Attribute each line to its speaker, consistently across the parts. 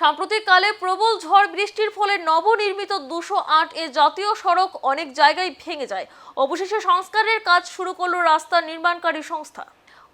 Speaker 1: সাম্প্রতিককালে প্রবল ঝড় বৃষ্টির ফলে নবনির্মিত দুশো আট এ জাতীয় সড়ক অনেক জায়গায় ভেঙে যায়। অবশেষে সংস্কারের কাজ শুরু করল রাস্তা নির্মাণকারী সংস্থা।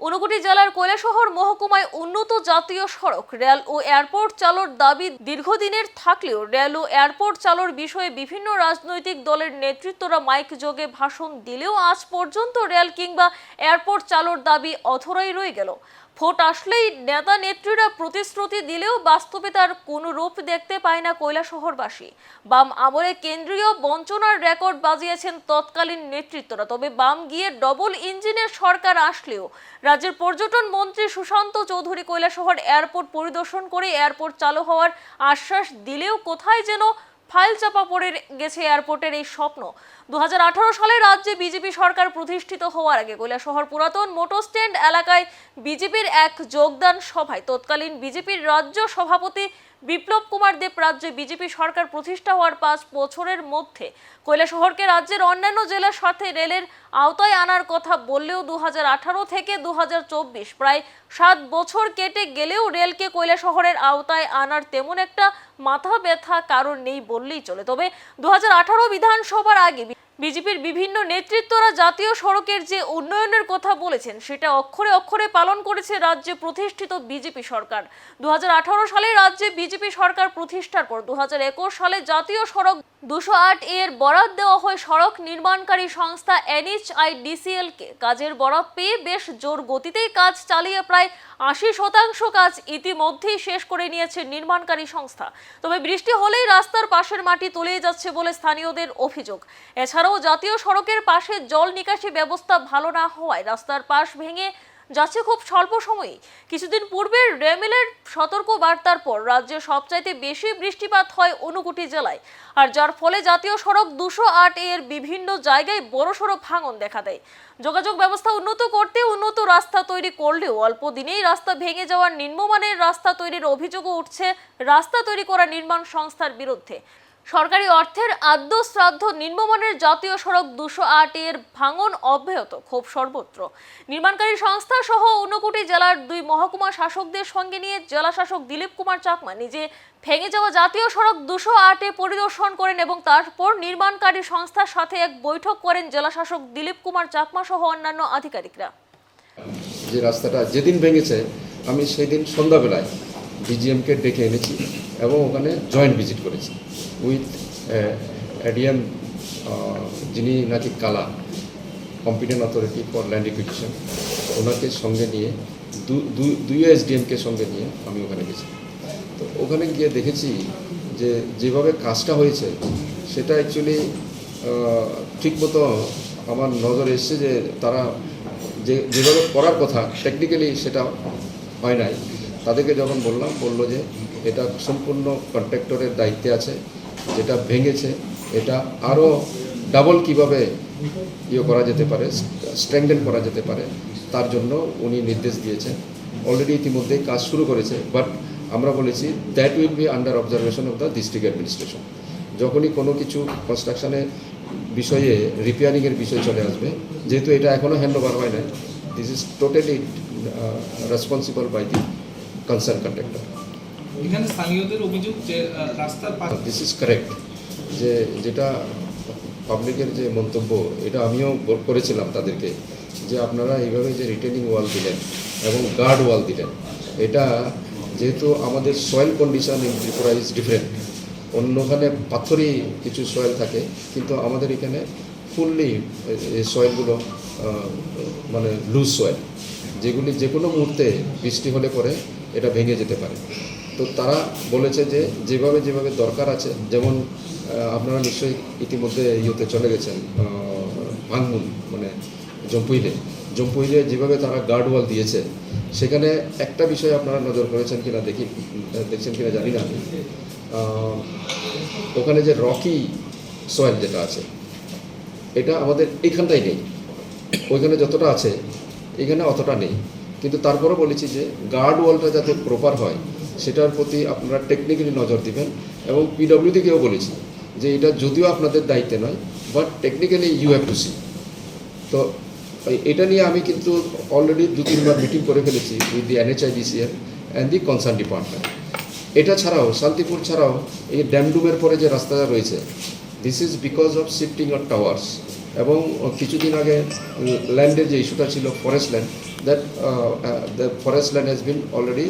Speaker 1: ঊনকোটি জেলার কৈলাসহর মহকুমায় উন্নত জাতীয় সড়ক, রেল ও এয়ারপোর্ট চালুর দাবি দীর্ঘদিনের থাকলেও রেল ও এয়ারপোর্ট চালুর বিষয়ে বিভিন্ন রাজনৈতিক দলের নেতৃত্বরা মাইক যোগে ভাষণ দিলেও আজ পর্যন্ত রেল কিংবা এয়ারপোর্ট চালুর দাবি অধরাই রয়ে গেল। ভোট আসলেই নেতা নেত্রীরা প্রতিশ্রুতি দিলেও বাস্তবে তার কোনো রূপ দেখতে পায় না কৈলাসহরবাসী। বাম আমলে কেন্দ্রীয় বঞ্চনার রেকর্ড বাজিয়েছেন তৎকালীন নেতৃত্বরা, তবে বাম গিয়ে ডবল ইঞ্জিনের সরকার আসলেও রাজ্যের পর্যটন মন্ত্রী সুশান্ত চৌধুরী কৈলাসহর এয়ারপোর্ট পরিদর্শন করে এয়ারপোর্ট চালু হওয়ার আশ্বাস দিলেও কোথায় যেন ফাইল চাপা পড়ে গেছে এয়ারপোর্টের এই স্বপ্ন। দুহাজার আঠারো সালে রাজ্যে বিজেপি সরকার প্রতিষ্ঠিত হওয়ার আগে কৈলাসহর পুরাতন মোটর স্ট্যান্ড এলাকায় বিজেপির এক যোগদান সভায় তৎকালীন বিজেপির রাজ্য সভাপতি বিপ্লব কুমার দেব রাজ্যে বিজেপি সরকার প্রতিষ্ঠা হওয়ার পাঁচ বছরের মধ্যে কৈলাসহরকে রাজ্যের অন্যান্য জেলার সাথে রেলের আওতায় আনার কথা বললেও দু হাজার আঠারো থেকে দু হাজার চব্বিশ প্রায় সাত বছর কেটে গেলেও রেলকে কয়লা শহরের আওতায় আনার তেমন একটা মাথা ব্যথা কারণ নেই বললেই চলে। তবে দু হাজার আঠারো বিধানসভার আগে বিজেপির বিভিন্ন নেতৃত্বরা জাতীয় সড়কের যে উন্নয়নের কথা বলেছেন, সেটা অক্ষরে অক্ষরে পালন করেছে রাজ্যে প্রতিষ্ঠিত বিজেপি সরকার। দু সালে রাজ্যে বিজেপি সরকার প্রতিষ্ঠার পর দুহাজার একুশ সালে জাতীয় সড়ক দুশো আট এর বরাদ দেওয়া হয় সড়ক নির্মাণকারী সংস্থা এনএইচআইডিসিএল কে কাজের বরাদ পেয়ে বেশ জোর গতিতেই কাজ চালিয়ে প্রায় আশি শতাংশ কাজ ইতিমধ্যেই শেষ করে নিয়েছে নির্মাণকারী সংস্থা। তবে বৃষ্টি হলেই রাস্তার পাশের মাটি তলিয়ে যাচ্ছে বলে স্থানীয়দের অভিযোগ। এছাড়াও জাতীয় সড়কের পাশে জল নিকাশি ব্যবস্থা ভালো না হওয়ায় রাস্তার পাশ ভেঙে যাচ্ছে খুব স্বল্প সময়েই। কিছুদিন পূর্বে রেমেলের সতর্ক বার্তার পর রাজ্যে সবচাইতে বেশি বৃষ্টিপাত হয় ঊনকোটি জেলায়। আর যার ফলে জাতীয় সড়ক দুশো আট এর বিভিন্ন জায়গায় বড়সড় ভাঙন দেখা দেয়। যোগাযোগ ব্যবস্থা উন্নত করতে উন্নত রাস্তা তৈরি করলেও অল্প দিনেই রাস্তা ভেঙে যাওয়ার নিম্নমানের রাস্তা তৈরির অভিযোগও উঠছে। রাস্তা তৈরি করা নির্মাণ সংস্থার বিরুদ্ধে। সরকারি অর্থের আদ্য শ্রাদ্ধ নিম্নমানের জাতীয় সড়ক দুশো আট এর ভাঙন অব্যাহত, ক্ষোভ সর্বত্র। নির্মাণকারী সংস্থা সহ ঊনকোটি জেলার দুই মহকুমা শাসকদের সঙ্গে নিয়ে জেলা শাসক দিলীপ কুমার চাকমা নিজে ভেঙে যাওয়া জাতীয় সড়ক দুশো আটে পরিদর্শন করেন এবং তারপর নির্মাণকারী সংস্থার সাথে এক বৈঠক করেন জেলা শাসক দিলীপ কুমার চাকমা সহ অন্যান্য আধিকারিকরা।
Speaker 2: যে রাস্তাটা যেদিন ভেঙেছে, আমি সেদিন সন্ধ্যাবেলায় ডিজিএমকে ডেকে এনেছি। এবং ওখানে জয়েন্ট ভিজিট করেছি। উইথ এডিএম যিনি নাকি কালা competent authority for land acquisition ওনাকে সঙ্গে নিয়ে দুই এসডিএমকে সঙ্গে নিয়ে আমি ওখানে গেছি। তো ওখানে গিয়ে দেখেছি যে যেভাবে কাজটা হয়েছে, সেটা অ্যাকচুয়ালি ঠিকমতো আমার নজর এসছে যে তারা যে, যেভাবে করার কথা টেকনিক্যালি সেটা হয় নাই। তাদেরকে যখন বললাম, বলল যে এটা সম্পূর্ণ কন্ট্রাক্টরের দায়িত্বে আছে, যেটা ভেঙেছে, এটা আরও ডাবল কীভাবে ইয়ে করা যেতে পারে স্ট্রেংথেন করা যেতে পারে, তার জন্য উনি নির্দেশ দিয়েছেন। অলরেডি ইতিমধ্যেই কাজ শুরু করেছে বাট আমরা বলেছি that will be under observation of the district administration যখনই কোনো কিছু কনস্ট্রাকশনের বিষয়ে রিপেয়ারিংয়ের বিষয় চলে আসবে, যেহেতু এটা এখনও হ্যান্ড ওভার হয় নাই this is totally responsible by the concern contractor
Speaker 3: এখানে স্থানীয়দের অভিযোগ যে রাস্তার
Speaker 2: দিস ইজ কারেক্ট যে, যেটা পাবলিকের যে মন্তব্য, এটা আমিও করেছিলাম তাদেরকে। যে আপনারা এইভাবে যে রিটেনিং ওয়াল দিলেন এবং গার্ড ওয়াল দিলেন, এটা যেহেতু আমাদের soil condition in Tripura is different অন্যখানে পাথরই কিছু সয়েল থাকে, কিন্তু আমাদের এখানে ফুললি সয়েলগুলো মানে লুজ সয়েল যেগুলি যে কোনো মুহূর্তে বৃষ্টি হলে পরে এটা ভেঙে যেতে পারে। তো তারা বলেছে যে যেভাবে যেভাবে দরকার আছে, যেমন আপনারা নিশ্চয়ই ইতিমধ্যে ইয়েতে চলে গেছেন ভাঙমুন মানে জম্পুইলে। জম্পুইলে যেভাবে তারা গার্ড ওয়াল দিয়েছে, সেখানে একটা বিষয় আপনারা নজর করেছেন কিনা দেখি দেখছেন কিনা জানি না। ওখানে যে রকি সয়েল যেটা আছে, এটা আমাদের এইখানটাই নেই। ওইখানে যতটা আছে, এখানে অতটা নেই। কিন্তু তারপরও বলেছি যে গার্ড ওয়ালটা যাতে প্রপার হয় সেটার প্রতি আপনারা টেকনিক্যালি নজর দিবেন এবং পিডব্লিউডিকেও বলেছি যে এটা যদিও আপনাদের দায়িত্বে নয় but technically you have to see তো এটা নিয়ে আমি কিন্তু অলরেডি দু, তিনবার মিটিং করে ফেলেছি with the NHIDCL and the concern department এটা ছাড়াও, শান্তিপুর ছাড়াও এই ড্যামডুমের পরে যে রাস্তাটা রয়েছে this is because of shifting of towers এবং কিছুদিন আগে ল্যান্ডের যে ইস্যুটা ছিল forest land that the forest land has been already